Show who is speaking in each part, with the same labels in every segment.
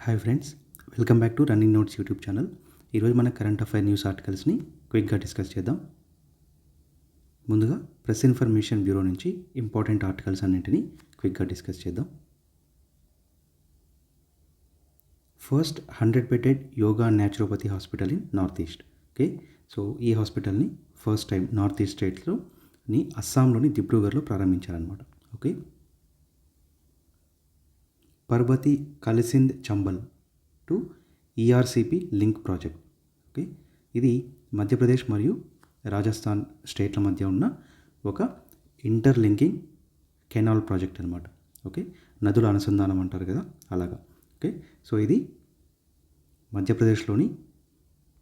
Speaker 1: Hi friends welcome back to running notes YouTube channel ఈరోజు మన current affair news ఆర్టికల్స్ని క్విక్గా discuss చేద్దాం. ముందుగా ప్రెస్ ఇన్ఫర్మేషన్ బ్యూరో నుంచి ఇంపార్టెంట్ ఆర్టికల్స్ అన్నింటినీ క్విక్గా డిస్కస్ చేద్దాం. First hundred bedded yoga naturopathy hospital in north east okay so ఈ హాస్పిటల్ని ఫస్ట్ టైం నార్త్ ఈస్ట్ స్టేట్స్లో ని అస్సాంలోని దిబ్రూగర్లో ప్రారంభించారనమాట okay Parvati Kalisindh Chambal to ERCP link project okay ఇది మధ్యప్రదేశ్ మరియు రాజస్థాన్ స్టేట్ల మధ్య ఉన్న ఒక ఇంటర్లింకింగ్ కెనాల్ ప్రాజెక్ట్ అనమాట ఓకే నదుల అనుసంధానం అంటారు కదా? అలాగా. ఓకే సో ఇది మధ్యప్రదేశ్లోని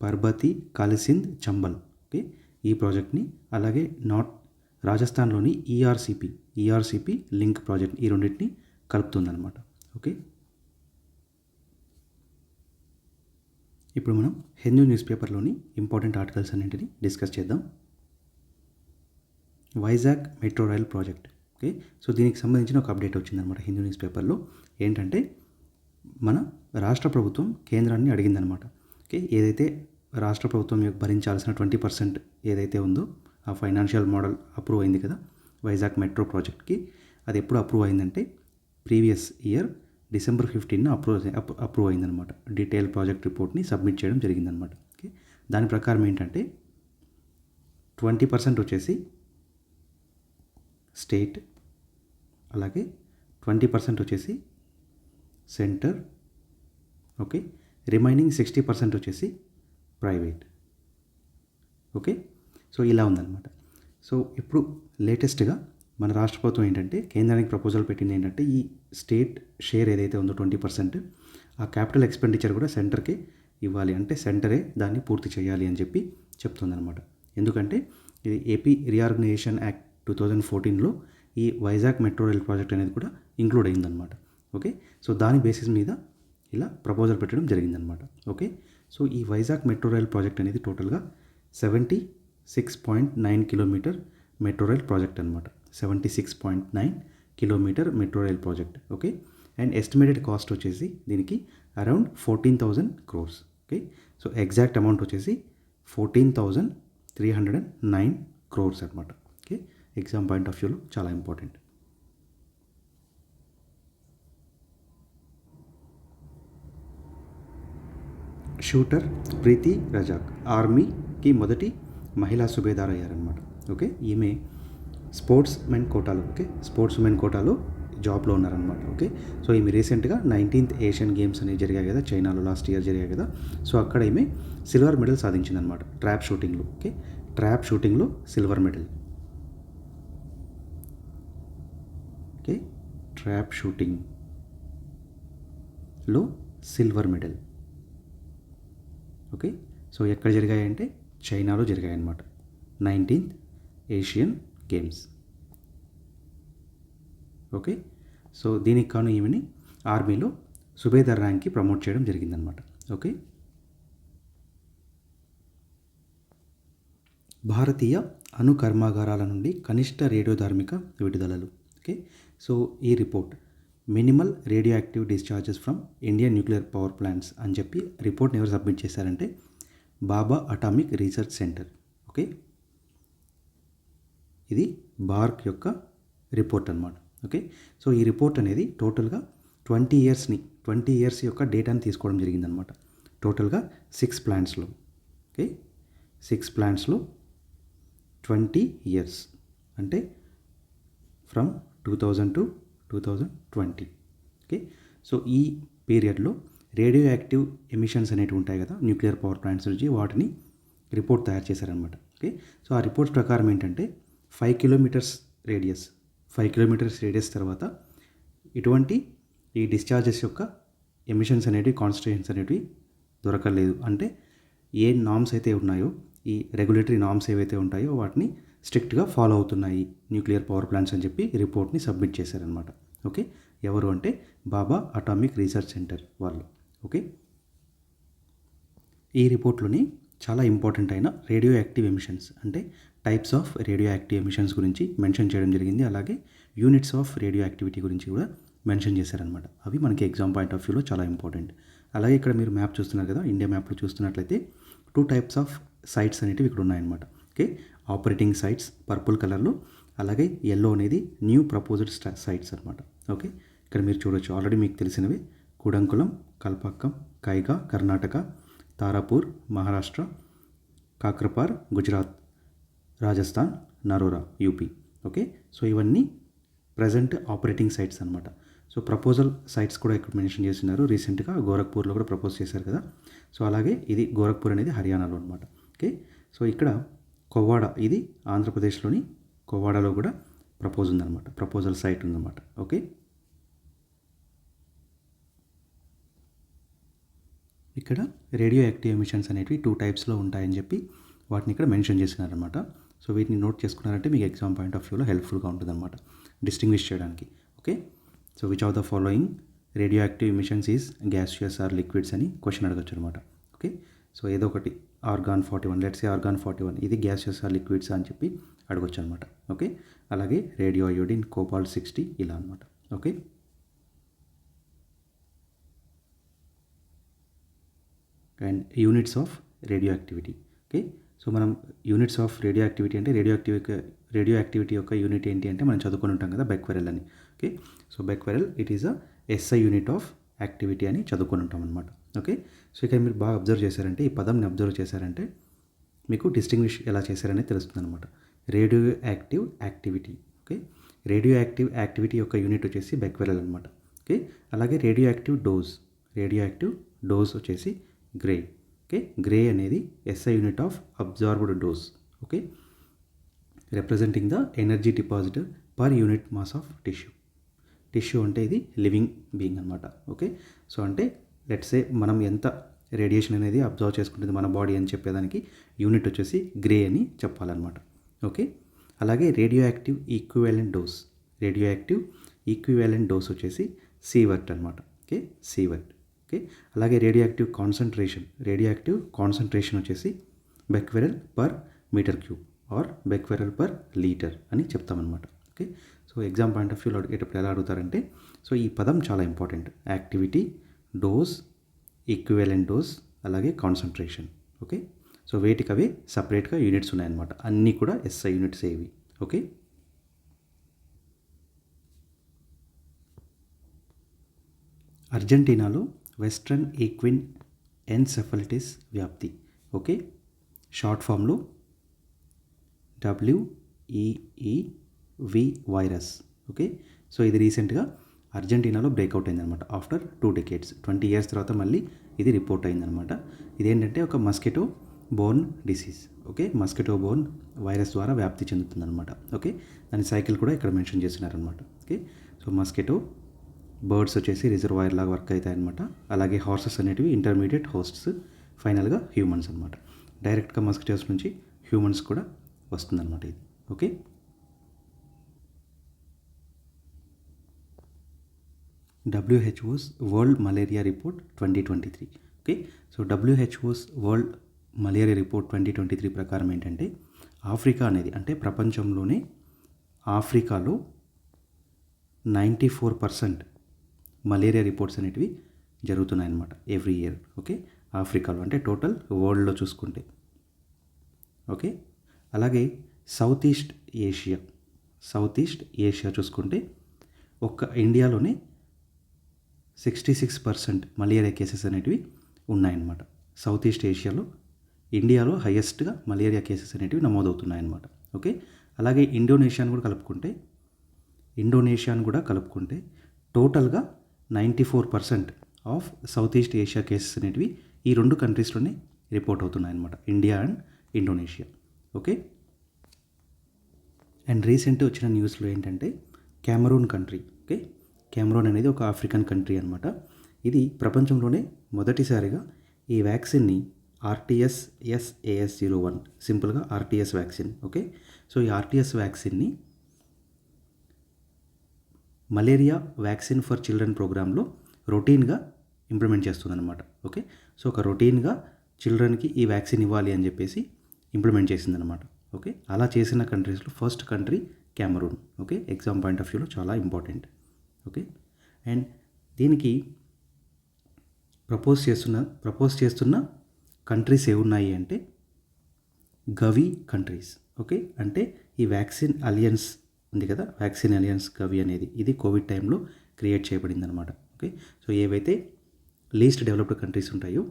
Speaker 1: పర్బతి కలిసింద్ చంబల్ ఓకే ఈ ప్రాజెక్ట్ని అలాగే నార్త్ రాజస్థాన్లోని ఈఆర్సిపి ఈఆర్సిపి లింక్ ప్రాజెక్ట్ ఈ రెండింటిని కలుపుతుందన్నమాట. ఓకే. ఇప్పుడు మనం హిందూ న్యూస్ పేపర్లోని ఇంపార్టెంట్ ఆర్టికల్స్ అన్నింటిని డిస్కస్ చేద్దాం. Vizag metro rail project okay. So దీనికి సంబంధించిన ఒక అప్డేట్ వచ్చిందనమాట హిందూ న్యూస్ పేపర్లో ఏంటంటే మన రాష్ట్ర ప్రభుత్వం కేంద్రాన్ని అడిగిందనమాట ఓకే. ఏదైతే రాష్ట్ర ప్రభుత్వం యొక్క భరించాల్సిన ట్వంటీ పర్సెంట్ ఏదైతే ఉందో ఆ ఫైనాన్షియల్ మోడల్ అప్రూవ్ అయింది కదా వైజాగ్ మెట్రో ప్రాజెక్ట్కి. అది ఎప్పుడు అప్రూవ్ అయిందంటే previous year December fifteen approve approve అయిందనమాట డీటెయిల్ ప్రాజెక్ట్ రిపోర్ట్ని సబ్మిట్ చేయడం జరిగిందనమాట ఓకే? దాని ప్రకారం ఏంటంటే ట్వంటీ పర్సెంట్ వచ్చేసి స్టేట్ అలాగే ట్వంటీ పర్సెంట్ వచ్చేసి centre okay? Remaining sixty percent వచ్చేసి ప్రైవేట్. ఓకే? సో ఇలా ఉందన్నమాట. సో ఇప్పుడు లేటెస్ట్గా మన రాష్ట్ర ప్రభుత్వం ఏంటంటే కేంద్రానికి ప్రపోజల్ పెట్టింది ఏంటంటే ఈ స్టేట్ షేర్ ఏదైతే ఉందో ట్వంటీ పర్సెంట్ ఆ క్యాపిటల్ ఎక్స్పెండిచర్ కూడా సెంటర్కే ఇవ్వాలి. అంటే సెంటరే దాన్ని పూర్తి చేయాలి అని చెప్పి చెప్తుందనమాట ఎందుకంటే ఇది AP reorganisation act two thousand ఫోర్టీన్లో ఈ వైజాగ్ మెట్రో రైల్ ప్రాజెక్ట్ అనేది కూడా ఇంక్లూడ్ అయిందనమాట ఓకే? సో దాని బేసిస్ మీద ఇలా ప్రపోజల్ పెట్టడం జరిగిందనమాట ఓకే? సో ఈ వైజాగ్ మెట్రో రైల్ ప్రాజెక్ట్ అనేది టోటల్గా seventy six point nine kilometre metro rail project అనమాట seventy six point nine kilometre metro rail project okay and estimated cost వచ్చేసి దీనికి around fourteen thousand crores okay so exact amount వచ్చేసి fourteen thousand three hundred and nine crores అనమాట okay exam point of వ్యూలో చాలా important shooter ప్రీతి రజాక్ ఆర్మీకి మొదటి మహిళా సుబేదార్ అయ్యారనమాట ఓకే ఈమె స్పోర్ట్స్ మెన్ కోటాలో ఓకే? స్పోర్ట్స్ మెన్ కోటాలో జాబ్లో ఉన్నారనమాట ఓకే? సో ఈమె రీసెంట్గా నైన్టీన్త్ ఏషియన్ గేమ్స్ అనేవి జరిగాయి కదా చైనాలో లాస్ట్ ఇయర్ జరిగాయి కదా? సో అక్కడ ఈమె సిల్వర్ మెడల్ సాధించిందనమాట ట్రాప్ షూటింగ్లో ఓకే? ట్రాప్ షూటింగ్లో సిల్వర్ మెడల్. ఓకే? ట్రాప్ షూటింగ్లో సిల్వర్ మెడల్. ఓకే? సో ఎక్కడ జరిగాయంటే చైనాలో జరిగాయన్నమాట nineteenth Asian games okay so దీనికి కాను ఈమెని ఆర్మీలో సుబేదార్ ర్యాంక్కి ప్రమోట్ చేయడం జరిగిందనమాట ఓకే భారతీయ అణు కర్మాగారాల నుండి కనిష్ట రేడియోధార్మిక విడుదలలు. ఓకే సో ఈ report. Minimal radio active discharges from Indian nuclear power plants అని చెప్పి రిపోర్ట్ని ఎవరు సబ్మిట్ చేశారంటే Bhabha atomic research centre. Okay ఇది బార్క్ యొక్క రిపోర్ట్ అనమాట ఓకే? సో ఈ రిపోర్ట్ అనేది టోటల్గా ట్వంటీ ఇయర్స్ని ట్వంటీ ఇయర్స్ యొక్క డేటాని తీసుకోవడం జరిగిందనమాట టోటల్గా సిక్స్ ప్లాంట్స్లో. ఓకే? సిక్స్ ప్లాంట్స్లో ట్వంటీ ఇయర్స్. అంటే from two thousand to two thousand twenty. Okay? So ఈ పీరియడ్లో రేడియో యాక్టివ్ ఎమిషన్స్ అనేవి ఉంటాయి కదా న్యూక్లియర్ పవర్ ప్లాంట్స్ నుంచి వాటిని రిపోర్ట్ తయారు చేశారనమాట ఓకే? సో ఆ రిపోర్ట్ ప్రకారం ఏంటంటే five kilometres radius five kilometres radius తర్వాత ఇటువంటి ఈ డిశ్చార్జెస్ యొక్క ఎమిషన్స్ అనేటివి కాన్స్టిట్యూషన్స్ అనేటివి దొరకలేదు. అంటే ఏ నామ్స్ అయితే ఉన్నాయో ఈ రెగ్యులేటరీ నామ్స్ ఏవైతే ఉంటాయో వాటిని స్ట్రిక్ట్గా ఫాలో అవుతున్నాయి న్యూక్లియర్ పవర్ ప్లాంట్స్ అని చెప్పి రిపోర్ట్ని సబ్మిట్ చేశారనమాట ఓకే? ఎవరు అంటే బాబా అటామిక్ రీసెర్చ్ సెంటర్ వాళ్ళు. ఓకే? ఈ రిపోర్ట్లోని చాలా ఇంపార్టెంట్ అయిన రేడియో యాక్టివ్ ఎమిషన్స్ అంటే types of radio active emissions గురించి మెన్షన్ చేయడం జరిగింది. అలాగే యూనిట్స్ ఆఫ్ రేడియో యాక్టివిటీ గురించి కూడా మెన్షన్ చేశారనమాట అవి మనకి ఎగ్జామ్ పాయింట్ ఆఫ్ వ్యూలో చాలా ఇంపార్టెంట్ అలాగే ఇక్కడ మీరు మ్యాప్ చూస్తున్నారు కదా ఇండియా మ్యాప్లో చూస్తున్నట్లయితే టూ టైప్స్ ఆఫ్ సైట్స్ అనేటివి ఇక్కడ ఉన్నాయన్నమాట. ఓకే ఆపరేటింగ్ సైట్స్ పర్పుల్ కలర్లో అలాగే ఎల్లో అనేది న్యూ ప్రపోజల్ సైట్స్ అనమాట ఓకే ఇక్కడ మీరు చూడొచ్చు. ఆల్రెడీ మీకు తెలిసినవి. Kudankulam Kalpakkam Kaiga Karnataka Tarapur Maharashtra Kakrapar Gujarat Rajasthan Narora UP. Okay? So ఇవన్నీ ప్రజెంట్ ఆపరేటింగ్ సైట్స్ అనమాట సో ప్రపోజల్ సైట్స్ కూడా ఇక్కడ మెన్షన్ చేస్తున్నారు. రీసెంట్గా గోరఖ్పూర్లో కూడా ప్రపోజ్ చేశారు కదా. సో అలాగే ఇది గోరఖ్పూర్ అనేది హర్యానాలో అనమాట ఓకే? సో ఇక్కడ కొవ్వాడ ఇది ఆంధ్రప్రదేశ్లోని కొవ్వాడలో కూడా ప్రపోజ్ ఉందన్నమాట. ప్రపోజల్ సైట్ ఉందన్నమాట. ఓకే? ఇక్కడ రేడియో యాక్టివ్ ఎమిషన్స్ అనేవి టూ టైప్స్లో ఉంటాయని చెప్పి వాటిని ఇక్కడ మెన్షన్ చేసినారనమాట సో వీటిని నోట్ చేసుకున్నారంటే మీకు ఎగ్జామ్ పాయింట్ ఆఫ్ వ్యూలో హెల్ప్ఫుల్గా ఉంటుందన్నమాట. డిస్టింగ్విష్ చేయడానికి. Okay? So which of the following? Radioactive emissions is gaseous or liquids అని క్వశ్చన్ అడగచ్చు అనమాట ఓకే? సో ఏదో ఒకటి. Argon forty one. Let's argon forty one. ఇది గ్యాసియస్ ఆర్ లిక్విడ్స్ అని చెప్పి అడగొచ్చు అనమాట ఓకే? అలాగే రేడియో అయోడిన్ కోపాల్ సిక్స్టీ ఇలా అనమాట okay? And units of radio activity okay? So మనం యూనిట్స్ ఆఫ్ రేడియో యాక్టివిటీ అంటే రేడియో యాక్టివ్ రేడియో యాక్టివిటీ యొక్క యూనిట్ ఏంటి అంటే మనం చదువుకొని ఉంటాం కదా బెక్వెరల్ అని. Okay? So becquerel it is a SI unit of activity అని చదువుకొని ఉంటాం అనమాట ఓకే? సో ఇక్కడ మీరు బాగా అబ్జర్వ్ చేశారంటే ఈ పదంని అబ్జర్వ్ చేశారంటే మీకు డిస్టింగ్విష్ ఎలా చేశారనేది తెలుస్తుంది అనమాట radio active activity. Okay? Radio active activity యొక్క యూనిట్ వచ్చేసి బెక్వెరల్ అనమాట ఓకే? అలాగే radio active dose radio active dose వచ్చేసి గ్రే. ఓకే? గ్రే అనేది SI unit of absorbed dose okay? Representing the energy deposited per unit mass of tissue tissue అంటే ఇది living being అనమాట okay? So అంటే let's say మనం ఎంత radiation అనేది observe చేసుకుంటుంది మన బాడీ అని చెప్పేదానికి యూనిట్ వచ్చేసి గ్రే అని చెప్పాలన్నమాట. ఓకే? అలాగే radio active equivalent dose radio active equivalent dose వచ్చేసి సీవర్ట్ అనమాట ఓకే సీవర్ట్ ఓకే అలాగే radio active concentration radio active concentration వచ్చేసి becquerel per metre cube or becquerel per litre అని చెప్తామన్నమాట. Okay so exam point of వ్యూలో అడిగేటప్పుడు ఎలా అడుగుతారంటే so ఈ పదం చాలా important activity dose equivalent dose అలాగే కాన్సన్ట్రేషన్ ఓకే సో వేటికి అవి సపరేట్గా యూనిట్స్ ఉన్నాయన్నమాట. అన్నీ కూడా ఎస్ఐ యూనిట్స్ ఏవి ఓకే అర్జెంటీనాలో వెస్ట్రన్ ఈక్విన్ ఎన్సెఫలిటిస్ వ్యాప్తి. ఓకే? షార్ట్ ఫామ్లో. WEEV virus. ఓకే? సో ఇది రీసెంట్గా అర్జెంటీనాలో బ్రేక్అవుట్ అయిందనమాట. After two decades twenty years తర్వాత మళ్ళీ ఇది రిపోర్ట్ అయిందనమాట. ఇదేంటంటే ఒక mosquito borne disease. Okay? Mosquito borne virus ద్వారా వ్యాప్తి చెందుతుందనమాట. ఓకే? దాని సైకిల్ కూడా ఇక్కడ మెన్షన్ చేసినారనమాట ఓకే? సో మస్కిటో బర్డ్స్ వచ్చేసి రిజర్వాయర్ లాగా వర్క్ అవుతాయి అనమాట అలాగే హార్సెస్ అనేటివి ఇంటర్మీడియట్ హోస్ట్స్ ఫైనల్గా హ్యూమన్స్ అనమాట డైరెక్ట్గా మస్కిటోస్ నుంచి హ్యూమన్స్ కూడా వస్తుందన్నమాట ఇది. Okay? డబ్ల్యూహెచ్ఓస్ world malaria report twenty twenty three. Okay? So డబ్ల్యూహెచ్ఓస్ world malaria report twenty twenty three ప్రకారం ఏంటంటే ఆఫ్రికా అనేది అంటే ప్రపంచంలోనే ఆఫ్రికాలో ninety four percent malaria reports అనేటివి జరుగుతున్నాయన్నమాట ఎవ్రీ ఇయర్ ఓకే? ఆఫ్రికాలో అంటే టోటల్ వరల్డ్లో చూసుకుంటే ఓకే? అలాగే south east Asia south east Asia చూసుకుంటే ఒక్క ఇండియాలోనే sixty six percent malaria cases అనేటివి ఉన్నాయన్నమాట. సౌత్ ఈస్ట్ ఏషియాలో ఇండియాలో హయ్యెస్ట్గా మలేరియా కేసెస్ అనేటివి నమోదవుతున్నాయన్నమాట ఓకే? అలాగే ఇండోనేషియాను కూడా కలుపుకుంటే ఇండోనేషియాను కూడా కలుపుకుంటే టోటల్గా ninety four percent of south east Asia cases అనేటివి ఈ రెండు కంట్రీస్లోనే report అవుతున్నాయన్నమాట. India and Indonesia. Okay? And recent వచ్చిన న్యూస్లో ఏంటంటే కెమరూన్ కంట్రీ. ఓకే? కెమరూన్ అనేది ఒక ఆఫ్రికన్ కంట్రీ అనమాట ఇది ప్రపంచంలోనే మొదటిసారిగా ఈ వ్యాక్సిన్ని ఆర్టీఎస్ ఎస్ఏఎస్ జీరో వన్ సింపుల్గా ఆర్టీఎస్ వ్యాక్సిన్. ఓకే? సో ఈ ఆర్టీఎస్ వ్యాక్సిన్ని మలేరియా వ్యాక్సిన్ ఫర్ చిల్డ్రన్ ప్రోగ్రాంలో రొటీన్గా ఇంప్లిమెంట్ చేస్తుందన్నమాట. ఓకే? సో ఒక రొటీన్గా చిల్డ్రన్కి ఈ వ్యాక్సిన్ ఇవ్వాలి అని చెప్పేసి ఇంప్లిమెంట్ చేసిందనమాట ఓకే? అలా చేసిన కంట్రీస్లో first country Cameroon. Okay? Exam point of వ్యూలో చాలా ఇంపార్టెంట్. ఓకే? అండ్ దీనికి ప్రపోజ్ చేస్తున్న ప్రపోజ్ చేస్తున్న కంట్రీస్ ఏమున్నాయి అంటే గవి కంట్రీస్. ఓకే? అంటే ఈ వ్యాక్సిన్ అలియన్స్ ఉంది కదా? వ్యాక్సిన్ అలియన్స్ గవి అనేది. ఇది కోవిడ్ టైంలో క్రియేట్ చేయబడింది అనమాట ఓకే? సో ఏవైతే లీస్ట్ డెవలప్డ్ కంట్రీస్ ఉంటాయో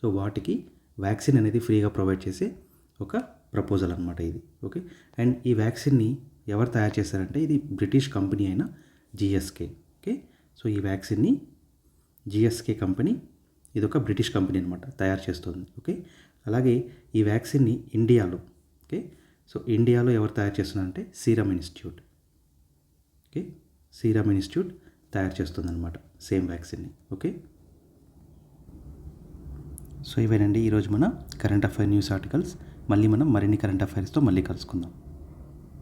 Speaker 1: సో వాటికి వ్యాక్సిన్ అనేది ఫ్రీగా ప్రొవైడ్ చేసే ఒక ప్రపోజల్ అనమాట ఇది. ఓకే? అండ్ ఈ వ్యాక్సిన్ని ఎవరు తయారు చేశారంటే ఇది బ్రిటిష్ కంపెనీ అయిన జిఎస్కే. ఓకే? సో ఈ వ్యాక్సిన్ని జిఎస్కే కంపెనీ ఇది ఒక బ్రిటిష్ కంపెనీ అనమాట తయారు చేస్తుంది. ఓకే? అలాగే ఈ వ్యాక్సిన్ని ఇండియాలో ఓకే? సో ఇండియాలో ఎవరు తయారు చేస్తున్నారంటే serum institute. Okay? Serum institute తయారు చేస్తుందన్నమాట సేమ్ వ్యాక్సిన్ని. ఓకే? సో ఇవేనండి ఈరోజు మన కరెంట్ అఫైర్ న్యూస్ ఆర్టికల్స్. మళ్ళీ మనం మరిన్ని కరెంట్ అఫైర్స్తో మళ్ళీ కలుసుకుందాం.